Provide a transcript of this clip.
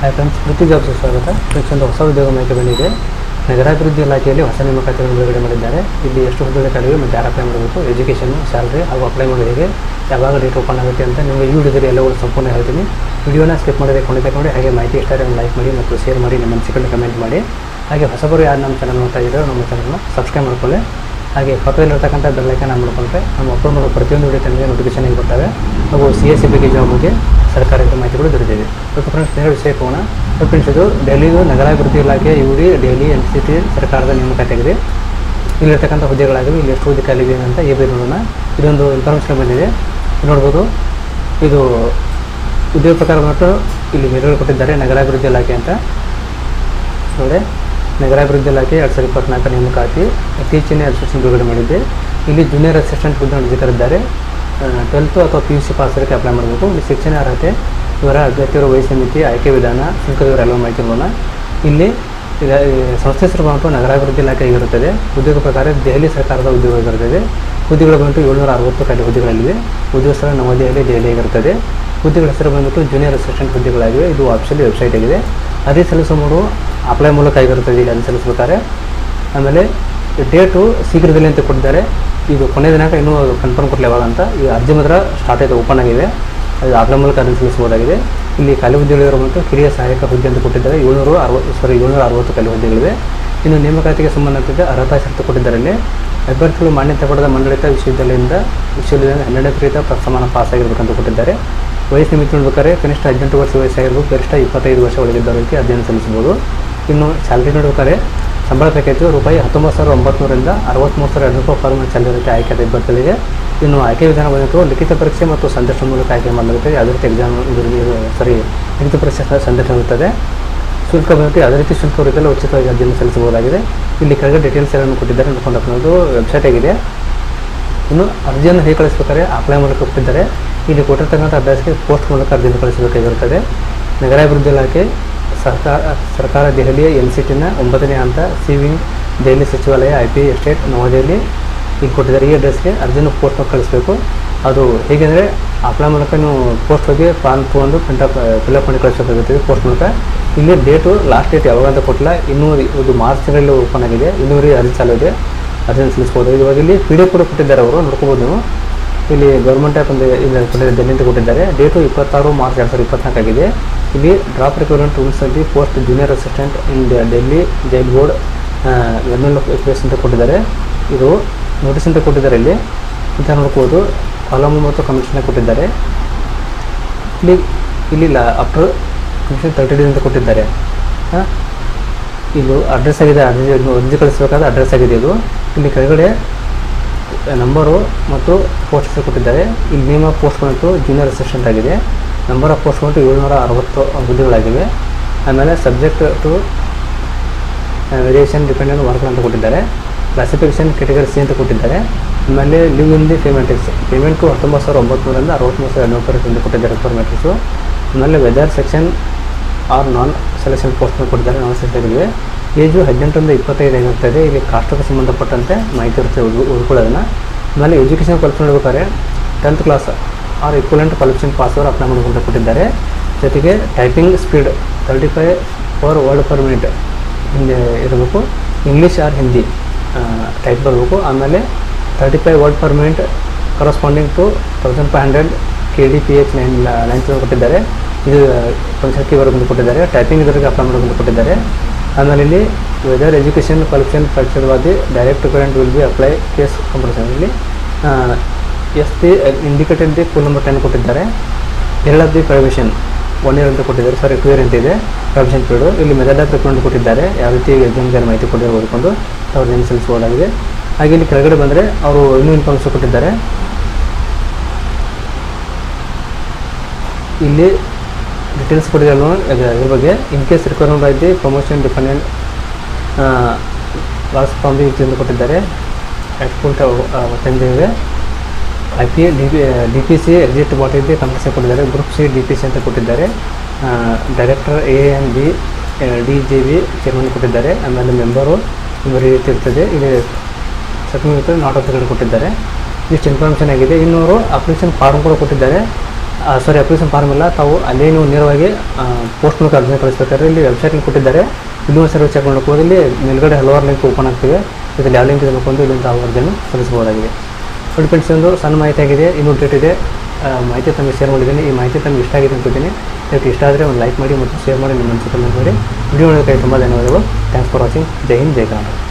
Hi friends Vrutti jobs ಸ್ವಾಗತ. Friends ಒಂದು ಹೊಸ ಉದ್ಯೋಗ ಮಾಹಿತಿ ಬಂದಿದೆ. ನಗರಾಭಿವೃದ್ಧಿ ಇಲಾಖೆಯಲ್ಲಿ ಹೊಸ ನೇಮಕಾತಿಗಳನ್ನು ಬಿಡುಗಡೆ ಮಾಡಿದ್ದಾರೆ. ಇಲ್ಲಿ ಎಷ್ಟು ಹುದ್ದೆಗಳ ಕಡಿಮೆ ಮತ್ತು ಯಾರು ಅಪ್ಲೈ ಮಾಡಬೇಕು ಎಜುಕೇಷನ್ ಸ್ಯಾಲ್ರಿ ಹಾಗೂ ಅಪ್ಲೈ ಮಾಡೋದು ಹೇಗೆ ಯಾವಾಗ ಡೇಟ್ ಓಪನ್ ಆಗುತ್ತೆ ಅಂತ ನಿಮಗೆ ಈ ವಿಡಿಯೋದಲ್ಲಿ ಎಲ್ಲವೂ ಸಂಪೂರ್ಣ ಹೇಳ್ತೀನಿ. ವಿಡಿಯೋನ ಸ್ಕಿಪ್ ಮಾಡಿದ್ರೆ ಕೊಂಡಿದ್ದ ನೋಡಿ, ಹಾಗೆ ಮಾಹಿತಿ ಇಷ್ಟ ಒಂದು ಲೈಕ್ ಮಾಡಿ ಮತ್ತು ಶೇರ್ ಮಾಡಿ, ನಿಮ್ಮ ಅನಿಸಿಕೊಂಡು ಕಮೆಂಟ್ ಮಾಡಿ. ಹಾಗೆ ಹೊಸಬರು ಯಾರು ನಮ್ಮ ಚಾನಲ್ ನೋಡ್ತಾ ಇದ್ದಾರೆ, ನಮ್ಮ ಚಾನಲ್ನ ಸಬ್ಸ್ಕ್ರೈಬ್ ಮಾಡ್ಕೊಳ್ಳಿ. ಹಾಗೆ ಪಕ್ಕದಲ್ಲಿರ್ತಕ್ಕಂಥ ಬೆಲ್ಲೈಕನ್ ಆನ್ ಮಾಡ್ಕೊಂಡ್ರೆ ನಮ್ಮ ಅಪ್ಲೋಡ್ ಮಾಡೋ ಪ್ರತಿಯೊಂದು ವಿಡಿಯೋ ತನಗೆ ನೋಟಿಫಿಕೇಶನ್ ಆಗಿ ಬರ್ತವೆ. ಹಾಗೂ ಸಿ ಎಸ್ ಸಿ ಬಗ್ಗೆ ಜಾಬ್ ಬಗ್ಗೆ ಸರ್ಕಾರದ ಮಾಹಿತಿಗಳು ದೊರೆತಿದೆ ಮತ್ತು ಫ್ರೆಂಡ್ಸ್ ನೇರ ವಿಷಯ ಹೋಗೋಣ ಫ್ರೆಂಡ್ಸ್ ಇದು ಡೆಲ್ಲಿದು ನಗರಾಭಿವೃದ್ಧಿ ಇಲಾಖೆ ಇವುಡಿ ಡೆಲ್ಲಿ ಎನ್ ಸಿ ಟಿ ಸರ್ಕಾರದ ನೇಮಕಾತಿಯಾಗಿದೆ. ಇಲ್ಲಿರ್ತಕ್ಕಂಥ ಹುದ್ದೆಗಳಾಗಿವೆ. ಇಲ್ಲಿ ಎಷ್ಟು ಹುದ್ದೆ ಅಂತ ಈ ನೋಡೋಣ. ಇದೊಂದು ಇನ್ಫಾರ್ಮೇಷನ್ ಬಂದಿದೆ. ನೋಡ್ಬೋದು. ಇದು ಉದ್ಯೋಗ ಪ್ರಕಾರ ಬಂದ್ಬಿಟ್ಟು ಇಲ್ಲಿ ಮೇಲ್ಗಡೆ ಕೊಟ್ಟಿದ್ದಾರೆ ನಗರಾಭಿವೃದ್ಧಿ ಇಲಾಖೆ ಅಂತ. ನೋಡಿ. ನಗರಾಭಿವೃದ್ಧಿ ಇಲಾಖೆ ಎರಡು ಸಾವಿರದ ಇಪ್ಪತ್ನಾಲ್ಕು ನೇಮಕಾತಿ, ಇತ್ತೀಚಿನ ಅಧಿಸೂಚನೆ ಬಿಡುಗಡೆ ಮಾಡಿದ್ದೆ. ಇಲ್ಲಿ ಜೂನಿಯರ್ ಅಸಿಸ್ಟೆಂಟ್ ಹುದ್ದೆ ಅರ್ಜಿಕರಿದ್ದಾರೆ ಟ್ವೆಲ್ತು ಅಥವಾ ಪಿ ಯು ಸಿ ಪಾಸ್ ಅದಕ್ಕೆ ಅಪ್ಲೈ ಮಾಡಬೇಕು. ಇಲ್ಲಿ ಶಿಕ್ಷಣ ಅರ್ಹತೆ, ಇವರ ಅಭ್ಯರ್ಥಿಯವರ ವಯಸ್ಸಿನ ಮಿತಿ ಆಯ್ಕೆ ವಿಧಾನ, ಶುಲ್ಕ ವಿವರ ಎಲ್ಲ ಮಾಹಿತಿ ನೋಡೋಣ ಇಲ್ಲಿ ಸಂಸ್ಥೆ ಹೆಸರು ಬಂತು ನಗರಾಭಿವೃದ್ಧಿ ಇಲಾಖೆ ಆಗಿರುತ್ತದೆ. ಉದ್ಯೋಗ ಪ್ರಕಾರ ದೆಹಲಿ ಸರ್ಕಾರದ ಉದ್ಯೋಗ ಇರುತ್ತದೆ ಹುದ್ದೆಗಳು ಬಂತು ಏಳ್ನೂರ ಅರವತ್ತು ಖಾಲಿ ಹುದ್ದೆಗಳಲ್ಲಿವೆ. ಉದ್ಯೋಗ ಸ್ಥಳ ನವದೆಹಲಿ, ದೆಹಲಿ ಆಗಿರುತ್ತದೆ. ಹುದ್ದೆಗಳ ಹೆಸರು ಬಂದ್ಬಿಟ್ಟು ಜೂನಿಯರ್ ಅಸಿಸ್ಟೆಂಟ್ ಹುದ್ದೆಗಳಾಗಿವೆ. ಇದು ಆಫಿಷಿಯಲಿ ವೆಬ್ಸೈಟ್ ಆಗಿದೆ. ಅದೇ ಸಲ್ಲಿಸೋ ಮೂರು ಅಪ್ಲೈ ಮೂಲಕ ಆಗಿರುತ್ತದೆ ಇಲ್ಲಿ ಅದು ಸಲ್ಲಿಸ್ಬೇಕಾದ್ರೆ, ಆಮೇಲೆ ಡೇಟು ಶೀಘ್ರದಲ್ಲಿ ಅಂತ ಕೊಟ್ಟಿದ್ದಾರೆ. ಇದು ಕೊನೆ ದಿನಾಂಕ ಇನ್ನೂ ಕನ್ಫರ್ಮ್ ಕೊಡಲಿ ಅಂತ. ಈ ಅರ್ಜಿ ಮಾತ್ರ ಸ್ಟಾರ್ಟ್ ಆಯಿತು ಓಪನ್ ಆಗಿದೆ. ಅದು ಅಪ್ಲೈ ಮೂಲಕ ಅರ್ಜಿ ಸಲ್ಲಿಸಬಹುದಾಗಿದೆ. ಇಲ್ಲಿ ಖಾಲಿ ಹುದ್ದೆಗಳಿರೋ ಮತ್ತು ಕಿರಿಯ ಸಹಾಯಕ ಹುದ್ದೆ ಅಂತ ಕೊಟ್ಟಿದ್ದಾರೆ. ಏಳ್ನೂರು ಅರವತ್ತು ಸಾರಿ ಏಳ್ನೂರ ಅರವತ್ತು ಖಾಲಿ ಹುದ್ದೆಗಳಿವೆ. ಇನ್ನು ನೇಮಕಾತಿಗೆ ಸಂಬಂಧಿಸಿದ ಅರ್ಹತಾ ಶರ್ತು ಕೊಟ್ಟಿದ್ದಾರೆ ಇಲ್ಲಿ ಅಭ್ಯರ್ಥಿಗಳು ಮಾನ್ಯತೆ ಪಡೆದ ಮಂಡಳಿತ ವಿಶ್ವವಿದ್ಯಾಲಯದಿಂದ ವಿಶ್ವವಿದ್ಯಾಲಯದ ಹನ್ನೆರಡನೇ ಪ್ರೀತ ಪಾಸ್ ಆಗಿರ್ಬೇಕಂತ ಕೊಟ್ಟಿದ್ದಾರೆ. ವಯಸ್ಸು ಮಿತಿ ನೋಡ್ಬೇಕಾದ್ರೆ ಕನಿಷ್ಠ ಹದಿನೆಂಟು ವರ್ಷ ವಯಸ್ಸಾಗಿರ್ಬೋದು ಗರಿಷ್ಠ ಇಪ್ಪತ್ತೈದು ವರ್ಷ ಒಳಗಿದ್ದವರಿಗೆ ಅಧ್ಯಯನ ಸಲ್ಲಿಸಬಹುದು. ಇನ್ನು ಸ್ಯಾಲ್ರಿ ನೋಡ್ಬೇಕಾದ್ರೆ ಸಂಬಳ ಪ್ಯಾಕೇಜು ರೂಪಾಯಿ ಹತ್ತೊಂಬತ್ತು ಸಾವಿರದ ಒಂಬತ್ತುನೂರಿಂದ ಅರವತ್ತ್ಮೂರು ಸಾವಿರ ಎರಡು ರೂಪಾಯಿ ಫಾರ್ಮ್ ಸ್ಯಾಲರಿ ಇರುತ್ತೆ ಆಯ್ಕೆ ಅಭ್ಯರ್ಥಿಗಳಿಗೆ. ಇನ್ನು ಆಯ್ಕೆ ವಿಧಾನ ಬಂದಿತ್ತು ಲಿಖಿತ ಪರೀಕ್ಷೆ ಮತ್ತು ಸಂದರ್ಶನ ಮೂಲಕ ಆಯ್ಕೆ ಮಾಡಲಾಗುತ್ತೆ ಯಾವುದೇ ರೀತಿ ಎಕ್ಸಾಮ್ ಸಾರಿ ಲಿಖಿತ ಪರೀಕ್ಷೆ ಸಂದರ್ಶನ ಇರುತ್ತದೆ. ಶುಲ್ಕ ಬಂದಿತ್ತು ಯಾವುದೇ ರೀತಿ ಶುಲ್ಕ ಇರುತ್ತಲ್ಲ ಉಚಿತವಾಗಿ ಅಧ್ಯಯನ ಸಲ್ಲಿಸಬಹುದಾಗಿದೆ. ಇಲ್ಲಿ ಕೆಳಗೆ ಡೀಟೇಲ್ಸ್ ಎಲ್ಲ ಕೊಟ್ಟಿದ್ದಾರೆ, ನೋಡ್ಕೊಂಡು ಹಾಕೋದು ವೆಬ್ಸೈಟ್ ಆಗಿದೆ. ಇನ್ನು ಅರ್ಜಿಯನ್ನು ಹೇಗೆ ಕಳಿಸ್ಬೇಕಾದ್ರೆ ಅಪ್ಲೈ ಮೂಲಕ ಕೊಟ್ಟಿದ್ದಾರೆ ಇಲ್ಲಿ ಕೊಟ್ಟಿರ್ತಕ್ಕಂಥ ಅಡ್ರೆಸ್ಗೆ ಪೋಸ್ಟ್ ಮೂಲಕ ಅರ್ಜಿಯನ್ನು ಕಳಿಸಬೇಕಾಗಿರುತ್ತದೆ ನಗರಾಭಿವೃದ್ಧಿ ಇಲಾಖೆ, ಸರ್ಕಾರ ಸರ್ಕಾರ ದೆಹಲಿಯ ಎನ್ ಸಿ ಟಿನ ಒಂಬತ್ತನೇ ಹಂತ, ಸಿ ವಿಂಗ್ ದೆಹಲಿ ಸಚಿವಾಲಯ, ಐ ಪಿ ಎಸ್ಟೇಟ್, ನವದೆಹಲಿ ಈಗ ಕೊಟ್ಟಿದ್ದಾರೆ. ಈ ಅಡ್ರೆಸ್ಗೆ ಅರ್ಜಿನ ಪೋಸ್ಟ್ ಕಳಿಸಬೇಕು. ಅದು ಹೇಗೆಂದರೆ ಅಪ್ಲೈ ಮೂಲಕ ನೀವು ಪೋಸ್ಟ್ ಹೋಗಿ ಫಾರ್ಮ್ ತೊಗೊಂಡು ಫಿಲ್ ಫಿಲಪ್ ಮಾಡಿ ಕಳಿಸಬೇಕಾಗುತ್ತದೆ ಪೋಸ್ಟ್ ಮೂಲಕ. ಇಲ್ಲಿ ಡೇಟು ಲಾಸ್ಟ್ ಡೇಟ್ ಯಾವಾಗ ಅಂತ ಕೊಟ್ಟಿಲ್ಲ. ಇನ್ನೂ ಇದು ಮಾರ್ಚ್ ತಿಂಗಳಲ್ಲಿ ಓಪನ್ ಆಗಿದೆ. ಇನ್ನೂರಿಗೆ ಅರ್ಜಿ ಚಾಲು ಇದೆ. ಅರ್ಜಿನ ಸಲ್ಲಿಸ್ಬೋದು ಇವಾಗ ಇಲ್ಲಿ ಪಿ ಡಿ ಎಫ್ ಕೂಡ ಕೊಟ್ಟಿದ್ದಾರೆ ಅವರು. ನೋಡ್ಕೋಬೋದು ನೀವು. ಇಲ್ಲಿ ಗೌರ್ಮೆಂಟ್ ಆಫ್ ಇಲ್ಲಿ ಕೊಟ್ಟಿದ್ದಾರೆ. ಡೇಟು ಇಪ್ಪತ್ತಾರು ಮಾರ್ಚ್ ಎರಡು ಸಾವಿರದ ಇಪ್ಪತ್ನಾಲ್ಕಾಗಿದೆ ಇಲ್ಲಿ ಡ್ರಾಪ್ ರಿಕ್ವೈರ್ಮೆಂಟ್ ರೂಲ್ಸ್ ಅಲ್ಲಿ post junior assistant in Delhi jail board vernal express ಅಂತ ಕೊಟ್ಟಿದ್ದಾರೆ. ಇದು ನೋಟಿಸ್ ಅಂತ ಕೊಟ್ಟಿದ್ದಾರೆ ಇಲ್ಲಿ. ಅಂತ ನೋಡ್ಬೋದು. ಕಾಲಮ್ ಮತ್ತು ಕಮಿಷನ್ ಕೊಟ್ಟಿದ್ದಾರೆ. ಇಲ್ಲಿ ಇಲ್ಲಿ ಅಪ್ಟರ್ ಕಮಿಷನ್ ತರ್ಟಿ ಡೇಸ್ ಅಂತ ಕೊಟ್ಟಿದ್ದಾರೆ. ಇದು ಅಡ್ರೆಸ್ ಆಗಿದೆ ಅರ್ಜಿ ಅರ್ಜಿ ಕಳಿಸಬೇಕಾದ ಅಡ್ರೆಸ್ ಆಗಿದೆ ಇದು. ಇಲ್ಲಿ ಕೆಳಗಡೆ ನಂಬರು ಮತ್ತು ಪೋಸ್ಟ್ ಕೊಟ್ಟಿದ್ದಾರೆ. ಇಲ್ಲಿ ನೇಮ್ ಆಫ್ ಪೋಸ್ಟ್ ಬಂತು ಜೂನಿಯರ್ ಅಸಿಸ್ಟೆಂಟ್ ಆಗಿದೆ. ನಂಬರ್ ಆಫ್ ಪೋಸ್ಟ್ ಬಂತು ಏಳ್ನೂರ ಅರವತ್ತು ಹುದ್ದೆಗಳಾಗಿವೆ. ಆಮೇಲೆ subject to variation dependent work ಅಂತ ಕೊಟ್ಟಿದ್ದಾರೆ. ಕ್ಲಾಸಿಫಿಕೇಷನ್ ಕೆಟಗರಿ ಸಿ ಅಂತ ಕೊಟ್ಟಿದ್ದಾರೆ. ಆಮೇಲೆ ಲಿವ್ ಇನ್ ದಿ ಪೇಮೆಂಟು ಹತ್ತೊಂಬತ್ತು ಸಾವಿರ ಒಂಬತ್ತುನೂರಿಂದ ಅರವತ್ತ್ಮೂರು ಸಾವಿರ ಅಂತ ಕೊಟ್ಟಿದ್ದಾರೆ ರಿಕ್ವೈರ್ಮೆಂಟ್ಸು ಆಮೇಲೆ whether section or non selection post ಕೊಟ್ಟಿದ್ದಾರೆ. ನಾನ್ ಸೆಲೆಕ್ಟಿವೆ ಏಜು ಹದಿನೆಂಟರಿಂದ ಇಪ್ಪತ್ತೈದು ಏನಾಗ್ತದೆ, ಇಲ್ಲಿ ಕಾಸ್ಟ್ಗೆ ಸಂಬಂಧಪಟ್ಟಂತೆ ಮಾಹಿತಿ ಇರುತ್ತೆ ಉಳ್ಕೊಳ್ಳೋದನ್ನು ಆಮೇಲೆ ಎಜುಕೇಷನ್ ಕ್ವಾಲಿಫಿಕೇಷನ್ ನೋಡ್ಬೇಕಾದ್ರೆ tenth class or equivalent qualification pass ಅವರು ಅಪ್ಲೈ ಮಾಡ್ಕೊಂಡು ಕೊಟ್ಟಿದ್ದಾರೆ ಜೊತೆಗೆ typing speed thirty five four word per minute ಹಿಂದೆ ಇರಬೇಕು. ಇಂಗ್ಲೀಷ್ ಆರ್ ಹಿಂದಿ ಟೈಪ್ ಬರಬೇಕು. ಆಮೇಲೆ thirty five word per minute corresponding to thousand five hundred K D P H nine lines ಕೊಟ್ಟಿದ್ದಾರೆ. ಇದು ಪಂಚಾಯತಿ ವರ್ಗ ಕೊಟ್ಟಿದ್ದಾರೆ ಟೈಪಿಂಗ್ ಇದರಿಗೆ ಅಪ್ಲೈ ಬಂದು ಕೊಟ್ಟಿದ್ದಾರೆ ಆಮೇಲೆ ಇಲ್ಲಿ whether education qualification ಫ್ರಾಕ್ಚರ್ವಾದಿ direct current will be apply case compulsion ಇಲ್ಲಿ S the indicated the full number ten ಕೊಟ್ಟಿದ್ದಾರೆ. ಎರಡು ದಿ ಪ್ರೊವಿಷನ್ ಒನ್ ಇಯರ್ ಅಂತ ಕೊಟ್ಟಿದ್ದಾರೆ. ಸಾರಿ ಟೂ ಇಯರ್ ಅಂತ ಇದೆ. ಪ್ರೊವಿಷನ್ ಪೀರಿಯಡ್ ಇಲ್ಲಿ ಮೆಥಡ್ ಆಫ್ ಕೊಟ್ಟಿದ್ದಾರೆ. ಯಾವ ರೀತಿ ಎಕ್ಸಾಮ್ಗೆ ಮಾಹಿತಿ ಕೊಟ್ಟಿದ್ದಾರೆ ಓದ್ಕೊಂಡು ಅವ್ರು ನೇಮ್ ಸಲ್ಲಿಸಬಹುದಾಗಿದೆ ಹಾಗೆ ಇಲ್ಲಿ ಕೆಳಗಡೆ ಬಂದರೆ ಅವರು ಇನ್ನೂ ಇನ್ಫಾರ್ಮೇಷನ್ ಕೊಟ್ಟಿದ್ದಾರೆ. ಇಲ್ಲಿ ಡೀಟೇಲ್ಸ್ ನೋಡಿ, ಅದ್ರ- ಬಗ್ಗೆ in case requirement the promotion dependent loss from the ಕೊಟ್ಟಿದ್ದಾರೆ. Export ತಂದಿವೆ I P D P D P C exit ಬಾಟಿದ್ದು ಇದೆ ಕಂಪಲ್ಸರಿ ಕೊಟ್ಟಿದ್ದಾರೆ. Group C D P C ಅಂತ ಕೊಟ್ಟಿದ್ದಾರೆ. Director A N B D J B chairman ಕೊಟ್ಟಿದ್ದಾರೆ. ಆಮೇಲೆ member ಈ ರೀತಿ ಇರ್ತದೆ. ಇಲ್ಲಿ ಸರ್ಟಿಫಿಕೇಟ್ ನಾಟ್ ಆಫ್ ಕೊಟ್ಟಿದ್ದಾರೆ. ಇಷ್ಟು ಇನ್ಫಾರ್ಮೇಷನ್ ಆಗಿದೆ. ಇನ್ನೂರು ಅಪ್ಲಿಕೇಶನ್ ಫಾರ್ಮ್ ಕೂಡ ಕೊಟ್ಟಿದ್ದಾರೆ. ಸಾರಿ ಅಪ್ಲಿಕೇಶನ್ ಫಾರ್ಮ್ ಇಲ್ಲ. ತಾವು ಅಲ್ಲೇ ನೀವು ನೇರವಾಗಿ ಪೋಸ್ಟ್ ಮೂಲಕ ಅರ್ಜಿ ಕಳಿಸ್ಬೇಕಾದ್ರೆ ಇಲ್ಲಿ ವೆಬ್ಸೈಟ್ ಲಿಂಕ್ ಕೊಟ್ಟಿದ್ದಾರೆ. ಇನ್ನೂ ಸರ್ವಿಸ್ ಚೆಕ್ ಹೋದ್ರೆ ಇಲ್ಲಿ ಮೇಲ್ಗಡೆ ಹಲವಾರು ಲಿಂಕ್ ಓಪನ್ ಆಗ್ತಿವೆ ಇದರಲ್ಲಿ ಯಾವ ಲಿಂಕ್ ಇದೆ ನೋಡ್ಕೊಂಡು ಇಲ್ಲಿಂದ ಆ ಅರ್ಜಿಯನ್ನು ಸಲ್ಲಿಸಬಹುದಾಗಿದೆ. ನೋಡಿ ಫ್ರೆಂಡ್ಸ್ ಒಂದು ಸಣ್ಣ ಮಾಹಿತಿ ಆಗಿದೆ. ಇನ್ನೂ ಡೇಟ್ ಇದೆ. ಮಾಹಿತಿ ತಮಗೆ ಶೇರ್ ಮಾಡಿದ್ದೀನಿ. ಈ ಮಾಹಿತಿ ತಮಗೆ ಇಷ್ಟ ಆಗಿದೆ ಅಂತಿದ್ದೀನಿ. ಇದಕ್ಕೆ ಇಷ್ಟ ಆದರೆ ಒಂದು ಲೈಕ್ ಮಾಡಿ ಮತ್ತು ಶೇರ್ ಮಾಡಿ. ನಿಮ್ಮ ಅನಿಸಿಕೆ ಮಾಡಿ ವಿಡಿಯೋ ನೋಡೋದಕ್ಕೆ ತುಂಬ ಧನ್ಯವಾದಗಳು. ಥ್ಯಾಂಕ್ಸ್ ಫಾರ್ ವಾಚಿಂಗ್ ಜೈ ಹಿಂದ್, ಜೈ ಕರ್ನಾಟಕ